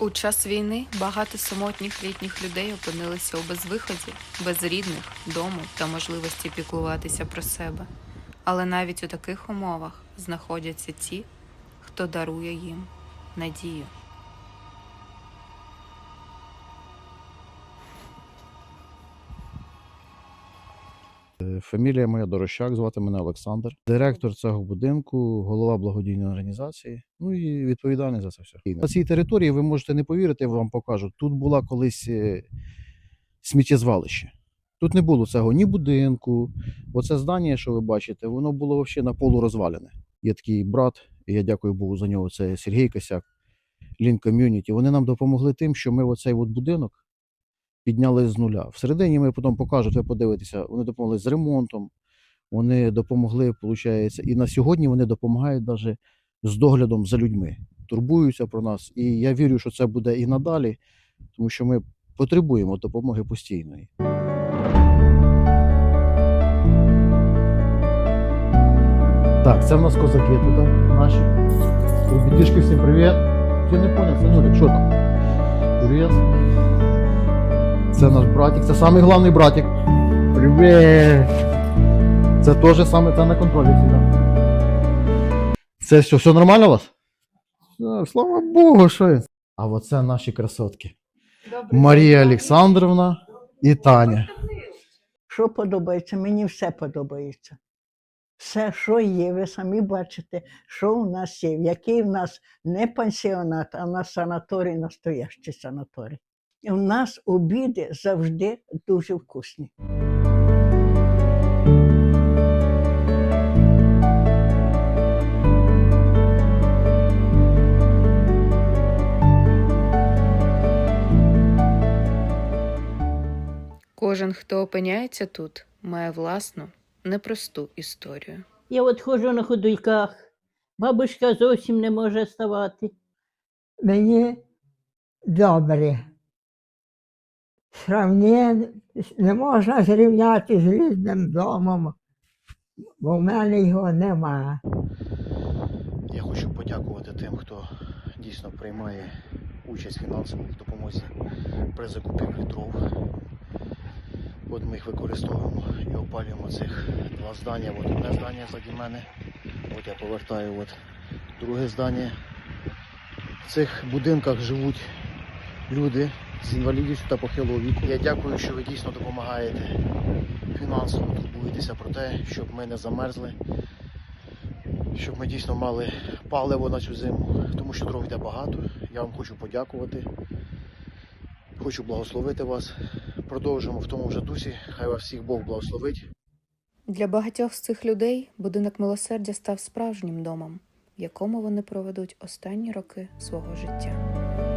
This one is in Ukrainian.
У час війни багато самотніх літніх людей опинилися у безвиході, без рідних, дому та можливості піклуватися про себе. Але навіть у таких умовах знаходяться ті, хто дарує їм надію. Фамілія моя Дорощак, звати мене Олександр, директор цього будинку, голова благодійної організації. Ну і відповідальний за це все. На цій території ви можете не повірити, я вам покажу. Тут була колись е, сміттєзвалище. Тут не було цього ні будинку. Оце здання, що ви бачите, воно було взагалі на полу розвалене. Є такий брат, і я дякую Богу за нього. Це Сергій Косяк, Лін Ком'юніті. Вони нам допомогли тим, що ми оцей от будинок підняли з нуля. Всередині ми потім покажуть, ви подивитеся, вони допомогли з ремонтом, вони допомогли, виходить, і на сьогодні вони допомагають навіть з доглядом за людьми, турбуються про нас. І я вірю, що це буде і надалі, тому що ми потребуємо допомоги постійної. Так, це в нас козаки туди наші. Ребятишки, всім привіт. Я не поняв, Санюрик, що там? Привіт. Це наш братик, це самий головний братик. Привіт! Це теж саме це на контролі всегда. Це що, все нормально у вас? Все, слава Богу, що є. А оце наші красотки. Марія Олександровна і Таня. Що подобається? Мені все подобається. Все, що є, ви самі бачите, що у нас є, який в нас не пансіонат, а в нас санаторій, настоящий санаторій. У нас обіди завжди дуже вкусні. Кожен, хто опиняється тут, має власну, непросту історію. Я от ходжу на ходульках, бабушка зовсім не може ставати. мені добре. Сравнє не можна зрівняти з рідним домом, бо в мене його немає. Я хочу подякувати тим, хто дійсно приймає участь фінансово в допомозі при закупівлі дров. От ми їх використовуємо і опалюємо цих два здання. От одне здання заді мене. От я повертаю от друге здання. В цих будинках живуть люди з інвалідністю та похилого віку. Я дякую, що ви дійсно допомагаєте фінансово, турбуєтеся про те, щоб ми не замерзли, щоб ми дійсно мали паливо на цю зиму, тому що дров йде багато. Я вам хочу подякувати. Хочу благословити вас. Продовжимо в тому ж дусі. Хай вас всіх Бог благословить. Для багатьох з цих людей будинок милосердя став справжнім домом, в якому вони проведуть останні роки свого життя.